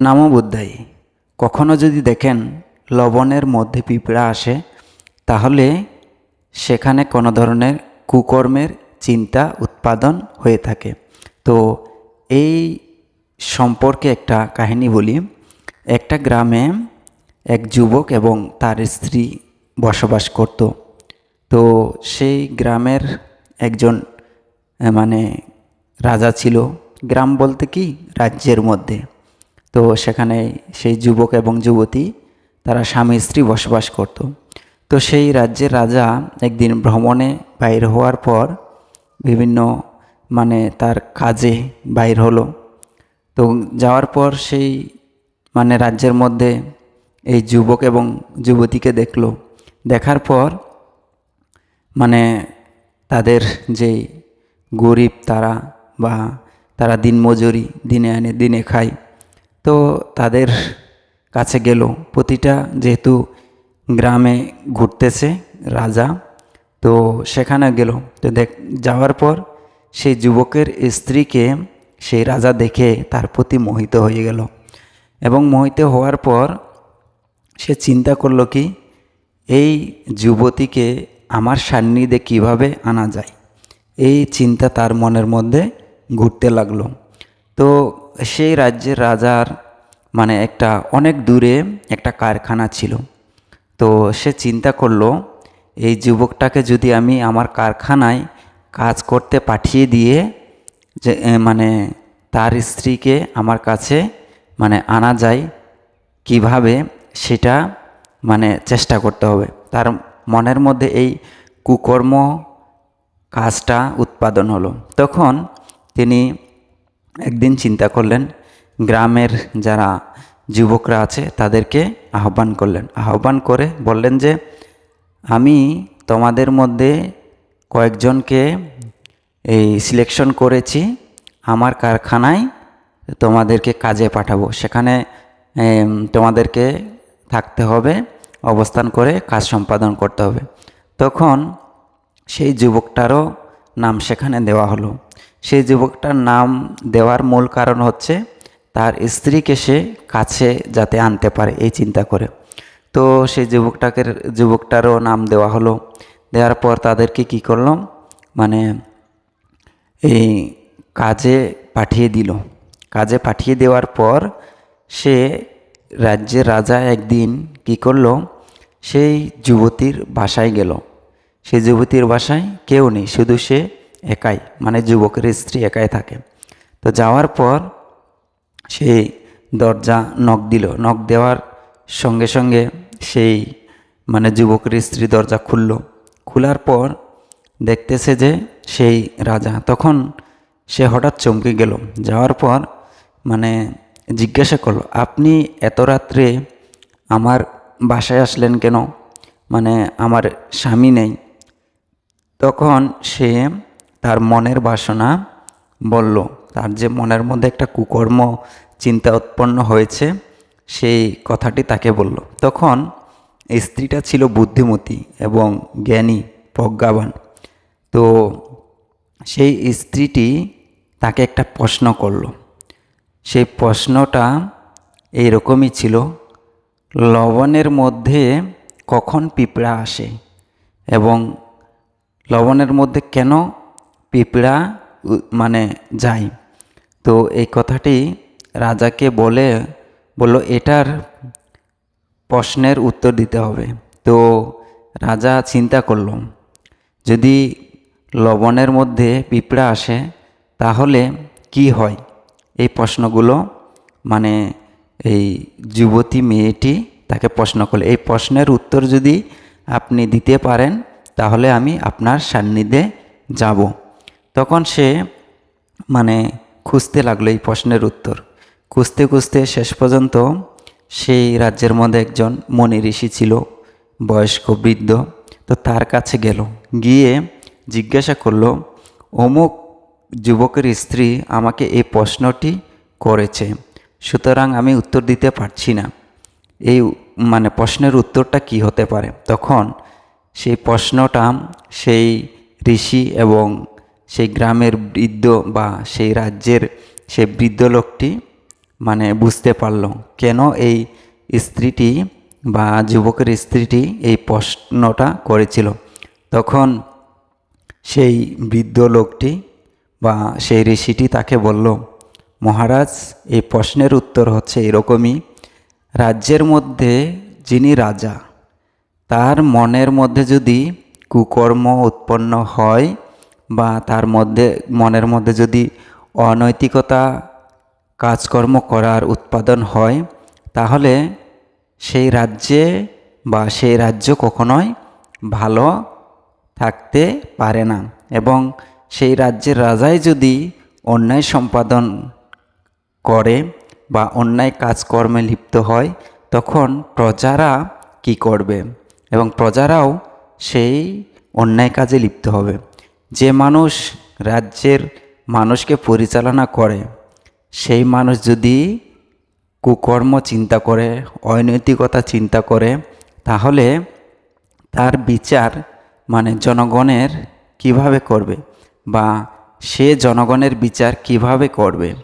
নামো বুদ্ধাই, কখনো যদি দেখেন লবণের মধ্যে পিঁপড়া আসে, তাহলে সেখানে কোনো ধরনের কুকর্মের চিন্তা উৎপাদন হয়ে থাকে। তো এই সম্পর্কে একটা কাহিনী বলি। একটা গ্রামে এক যুবক এবং তার স্ত্রী বসবাস করত। তো সেই গ্রামের একজন মানে রাজা ছিল, গ্রাম বলতে কি? রাজ্যের মধ্যে। তো সেখানে সেই যুবক এবং যুবতী, তারা স্বামী স্ত্রী বসবাস করত। তো সেই রাজ্যের রাজা একদিন ভ্রমণে বাইর হওয়ার পর বিভিন্ন মানে তার কাজে বাইর হলো। তো যাওয়ার পর সেই মানে রাজ্যের মধ্যে এই যুবক এবং যুবতীকে দেখল। দেখার পর মানে তাদের যে গরিব তারা বা তারা দিনমজুরি, দিনে আনে, দিনে খায় তো তাদের কাছে গেল। প্রতিটা যেহেতু গ্রামে ঘুরতেছে রাজা, তো সেখানে গেল। তো দেখ, যাওয়ার পর সেই যুবকের স্ত্রীকে সেই রাজা দেখে তার প্রতি মোহিত হয়ে গেল। এবং মোহিত হওয়ার পর সে চিন্তা করল কি, এই যুবতীকে আমার সান্নিধ্যে কীভাবে আনা যায়? এই চিন্তা তার মনের মধ্যে ঘুরতে লাগল। তো সেই রাজ্যের রাজার মানে একটা অনেক দূরে একটা কারখানা ছিল। তো সে চিন্তা করল, এই যুবকটাকে যদি আমি আমার কারখানায় কাজ করতে পাঠিয়ে দিয়ে যে মানে তার স্ত্রীকে আমার কাছে মানে আনা যায়, কীভাবে সেটা মানে চেষ্টা করতে হবে। তার মনের মধ্যে এই কুকর্ম কাজটা উৎপাদন হলো। তখন তিনি একদিন চিন্তা করলেন, গ্রামের যারা যুবকরা আছে তাদেরকে আহ্বান করলেন। আহ্বান করে বললেন যে, আমি তোমাদের মধ্যে কয়েকজনকে এই সিলেকশন করেছি, আমার কারখানায় তোমাদেরকে কাজে পাঠাবো। সেখানে তোমাদেরকে থাকতে হবে, অবস্থান করে কাজ সম্পাদন করতে হবে। তখন সেই যুবকটারও নাম সেখানে দেওয়া হলো। সেই যুবকটার নাম দেওয়ার মূল কারণ হচ্ছে তার স্ত্রীকে সে কাছে যাতে আনতে পারে এই চিন্তা করে। তো সেই যুবকটাকে, যুবকটারও নাম দেওয়া হলো। দেওয়ার পর তাদেরকে কি করল? মানে এই কাজে পাঠিয়ে দিল। কাজে পাঠিয়ে দেওয়ার পর সে রাজ্যের রাজা একদিন কি করল? সেই যুবতীর বাসায় গেল। সেই যুবতীর বাসায় কেউ নেই, শুধু সে একাই মানে যুবকের স্ত্রী একাই থাকে। তো যাওয়ার পর সে দরজা নখ দিল। নখ দেওয়ার সঙ্গে সঙ্গে সেই মানে যুবকের স্ত্রী দরজা খুলল। খোলার পর দেখতেছে যে সেই রাজা, তখন সে হঠাৎ চমকে গেল। যাওয়ার পর মানে জিজ্ঞাসা করল, আপনি এত রাত্রে আমার বাসায় আসলেন কেন? মানে আমার স্বামী নেই। তখন সে তার মনের বাসনা বলল। তার যে মনের মধ্যে একটা কুকর্ম, চিন্তা উৎপন্ন হয়েছে, সেই কথাটি তাকে বলল। তখন স্ত্রীটা ছিল বুদ্ধিমতী এবং জ্ঞানী, প্রজ্ঞাবান। তো সেই স্ত্রীটি তাকে একটা প্রশ্ন করল। সেই প্রশ্নটা এইরকমই ছিল, লবণের মধ্যে কখন পিঁপড়া আসে এবং লবণের মধ্যে কেন পিঁপড়া মানে যায় তো এই কথাটি রাজাকে বলে, বলল, এটার প্রশ্নের উত্তর দিতে হবে। তো রাজা চিন্তা করল, যদি লবণের মধ্যে পিঁপড়া আসে, তাহলে কি হয়? এই প্রশ্নগুলো মানে এই যুবতী মেয়েটি তাকে প্রশ্ন করলে, এই প্রশ্নের উত্তর যদি আপনি দিতে পারেন, তাহলে আমি আপনার সান্নিধ্যে যাব। তখন সে মানে খুঁজতে লাগল এই প্রশ্নের উত্তর। খুঁজতে খুঁজতে শেষ পর্যন্ত সেই রাজ্যের মধ্যে একজন মনি ঋষি ছিল, বয়স্ক, বৃদ্ধ, তো তার কাছে গেল। গিয়ে জিজ্ঞাসা করল, অমুক যুবকের স্ত্রী আমাকে এই প্রশ্নটি করেছে, সুতরাং আমি উত্তর দিতে পারছি না। এই মানে প্রশ্নের উত্তরটা কি হতে পারে? তখন সেই প্রশ্নটা সেই ঋষি এবং সেই গ্রামের বৃদ্ধ বা সেই রাজ্যের সেই বৃদ্ধ লোকটি মানে বুঝতে পারল কেন এই স্ত্রীটি বা যুবকের স্ত্রীটি এই প্রশ্নটা করেছিল। তখন সেই বৃদ্ধ লোকটি বা সেই ঋষিটি তাকে বলল, মহারাজ, এই প্রশ্নের উত্তর হচ্ছে এরকমই। রাজ্যের মধ্যে যিনি রাজা, তার মনের মধ্যে যদি কুকর্ম উৎপন্ন হয় বা তার মধ্যে, মনের মধ্যে যদি অনৈতিকতা কাজকর্ম করার উৎপাদন হয়, তাহলে সেই রাজ্যে বা সেই রাজ্য কখনোই ভালো থাকতে পারে না। এবং সেই রাজ্যের রাজাই যদি অন্যায় সম্পাদন করে বা অন্যায় কাজকর্মে লিপ্ত হয়, তখন প্রজারা কি করবে? এবং প্রজারাও সেই অন্যায় কাজে লিপ্ত হবে। যে মানুষ রাজ্যের মানুষকে পরিচালনা করে, সেই মানুষ যদি কুকর্ম চিন্তা করে, অনৈতিকতা চিন্তা করে, তাহলে তার বিচার মানে জনগণের কীভাবে করবে বা সে জনগণের বিচার কীভাবে করবে?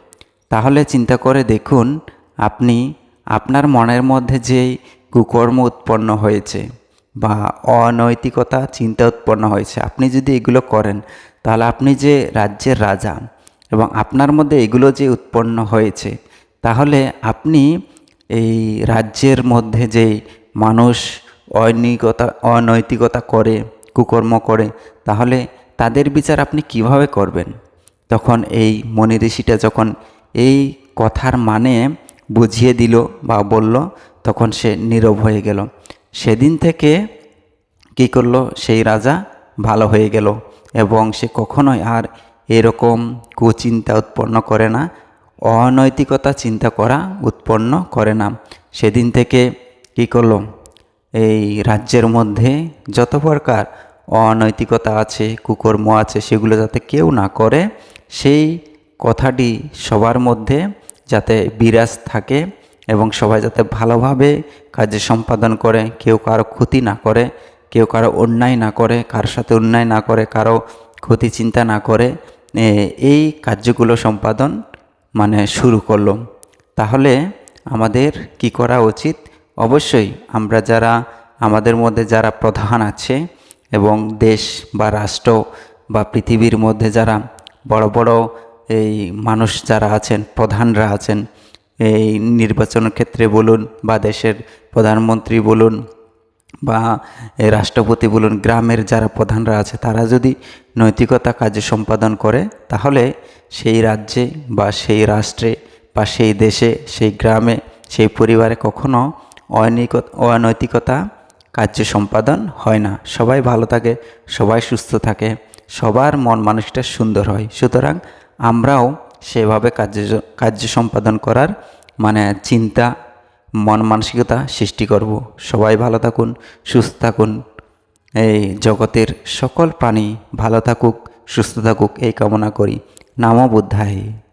তাহলে চিন্তা করে দেখুন, আপনি আপনার মনের মধ্যে যেই কুকর্ম উৎপন্ন হয়েছে বা অনৈতিকতা, চিন্তা উৎপন্ন হয়েছে। আপনি যদি এগুলো করেন, তাহলে আপনি যে রাজ্যের রাজা এবং আপনার মধ্যে এগুলো যে উৎপন্ন হয়েছে, তাহলে আপনি এই রাজ্যের মধ্যে যে মানুষ অনৈতিকতা অনৈতিকতা করে, কুকর্ম করে, তাহলে তাদের বিচার আপনি কীভাবে করবেন? তখন এই মনি ঋষিটা যখন এই কথার মানে বুঝিয়ে দিল বা বলল, তখন সে নীরব হয়ে গেল। সেদিন থেকে কী করল? সেই রাজা ভালো হয়ে গেল এবং সে কখনোই আর এরকম কুচিন্তা উৎপন্ন করে না, অনৈতিকতা চিন্তা করা উৎপন্ন করে না। সেদিন থেকে কী করল? এই রাজ্যের মধ্যে যত প্রকার অনৈতিকতা আছে, কুকর্ম আছে, সেগুলো যাতে কেউ না করে, সেই কথাটি সবার মধ্যে যাতে বিরাজ থাকে। এবং সবাই যাতে ভালোভাবে কাজে সম্পাদন করে, কেউ কারও ক্ষতি না করে, কেউ কারও অন্যায় না করে কারোর সাথে অন্যায় না করে, কারও ক্ষতি চিন্তা না করে এই কার্যগুলো সম্পাদন মানে শুরু করল। তাহলে আমাদের কি করা উচিত? অবশ্যই আমরা যারা, আমাদের মধ্যে যারা প্রধান আছে এবং দেশ বা রাষ্ট্র বা পৃথিবীর মধ্যে যারা বড় বড় এই মানুষ যারা আছেন, প্রধানরা আছেন এই নির্বাচনের ক্ষেত্রে বলুন বা দেশের প্রধানমন্ত্রী বলুন বা রাষ্ট্রপতি বলুন, গ্রামের যারা প্রধানরা আছে, তারা যদি নৈতিকতা কাজে সম্পাদন করে, তাহলে সেই রাজ্যে বা সেই রাষ্ট্রে বা সেই দেশে, সেই গ্রামে, সেই পরিবারে কখনো অনৈতিকতা কার্য সম্পাদন হয় না। সবাই ভালো থাকে, সবাই সুস্থ থাকে, সবার মন মানুষটা সুন্দর হয়। সুতরাং আমরাও সেভাবে কার্য কার্য সম্পাদন করার মানে চিন্তা, মন মানসিকতা সৃষ্টি করব। সবাই ভালো থাকুন, সুস্থ থাকুন। এই জগতের সকল প্রাণী ভালো থাকুক, সুস্থ থাকুক এই কামনা করি। নাম বুদ্ধায়।